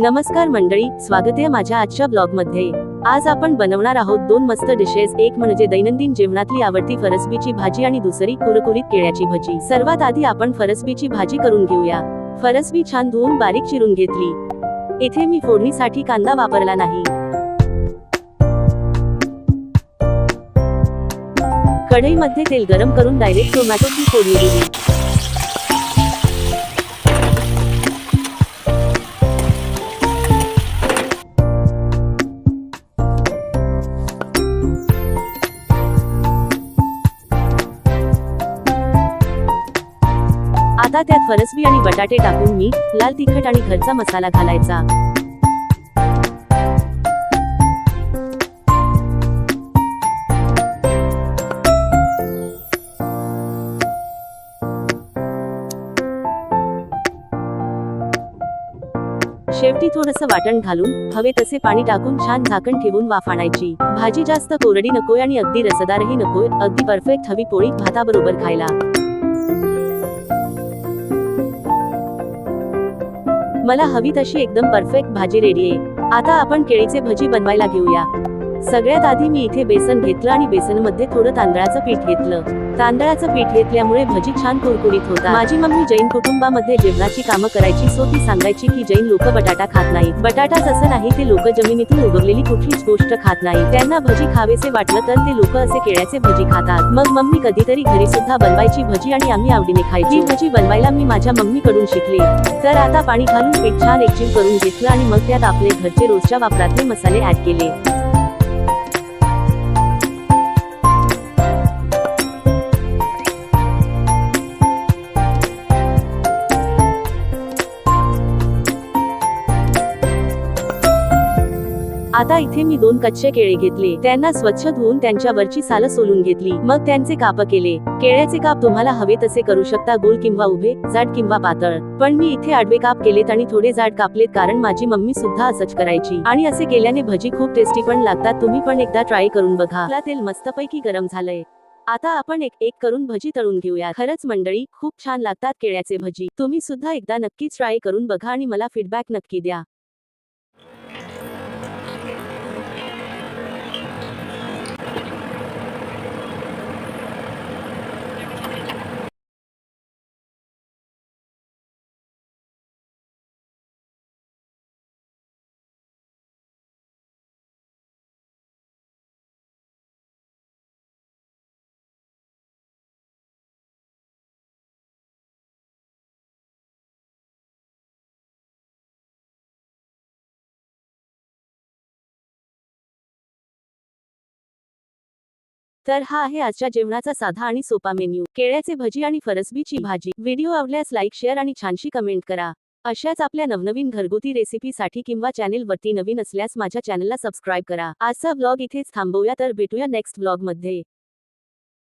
नमस्कार मंडळी स्वागत आहे माझ्या आजच्या ब्लॉगमध्ये आज आपण बनवणार आहोत दोन मस्त डिशेस एक म्हणजे दैनंदिन जेवणातली आवडती फरसबीची भाजी आणि दुसरी कुरकुरीत केळ्याची भजी. सर्वात आधी आपण फरसबीची भाजी करून घेऊया. फरसबी छान धुवून बारीक चिरून घेतली. इथे मी फोडणीसाठी कांदा वापरला नाही. कढईमध्ये तेल गरम करून डायरेक्ट टोमॅटोची फोडणी दिली. आता त्यात फरसबी आणि बटाटे टाकून मीठ लाल तिखट आणि घरचा मसाला घालायचा. शेवटी थोडस वाटण घालून हवे तसे पाणी टाकून छान झाकण ठेवून वाफ आणायची भाजी जास्त कोरडी नकोय आणि अगदी रसदारही नकोय अगदी परफेक्ट हवी पोळी भाताबरोबर खायला. मला हवी तशी एकदम परफेक्ट भाजी रेडी आहे. आता आपण केळीचे भजी बनवायला घेऊया. सगळ्यात आधी मी इथे बेसन घेतलं आणि बेसनमध्ये थोडं तांदळाचं पीठ घेतलं. तांदळाचं पीठ घेतल्यामुळे भजी छान कुरकुरीत होता माझी मम्मी जैन कुटुंबामध्ये जेवणाची कामं करायची सो ती सांगायची की जैन लोक बटाटा खात नाहीत. बटाटाच असं नाही ते लोक जमिनीतून उगवलेली कुठलीच गोष्ट खात नाही त्यांना भजी खावेसे वाटलं तर ते लोक असे केळ्याचे भजी खातात. मग मम्मी कधीतरी घरी सुद्धा बनवायची भजी आणि आम्ही आवडीने खायची. भजी बनवायला मी माझ्या मम्मीकडून शिकले. तर आता पाणी घालून पीठ छान एकजीव करून घेतलं आणि मग त्यात आपले घरचे रोजच्या वापरातले मसाले ऍड केले. आता इथे मी दोन कच्चे केळे घेतले. त्यांना स्वच्छ धुवून त्यांच्यावरची सालं सोलून घेतली. मग त्यांचे काप केले. केळ्याचे काप तुम्हाला हवे तसे करू शकता गोल किंवा उभे जाड किंवा पातळ. पण मी इथे आडवे काप केलेत आणि थोडे जाड कापलेत कारण माझी मम्मी सुद्धा असंच करायची. आणि असे केल्याने भजी खूप टेस्टी पण लागतात. तुम्ही पण एकदा ट्राय करून बघा. आपला तेल मस्तपैकी गरम झालंय. आता आपण एक एक करून भजी तळून घेऊया खरंच मंडळी खूप छान लागतात केळ्याचे भजी. तुम्ही सुद्धा एकदा नक्कीच ट्राय करून बघा आणि मला फीडबॅक नक्की द्या. तर हा आहे आजच्या जेवणाचा साधा आणि सोपा मेन्यू. केळ्याचे भजी आणि फरसबीची भाजी. व्हिडिओ आवडल्यास लाईक शेअर आणि छानशी कमेंट करा. अशाच आपल्या नवनवीन घरगुती रेसिपीसाठी किंवा चॅनेलवरती नवीन असल्यास माझ्या चॅनलला सबस्क्राईब करा. आजचा ब्लॉग इथेच थांबवूया तर भेटूया नेक्स्ट ब्लॉगमध्ये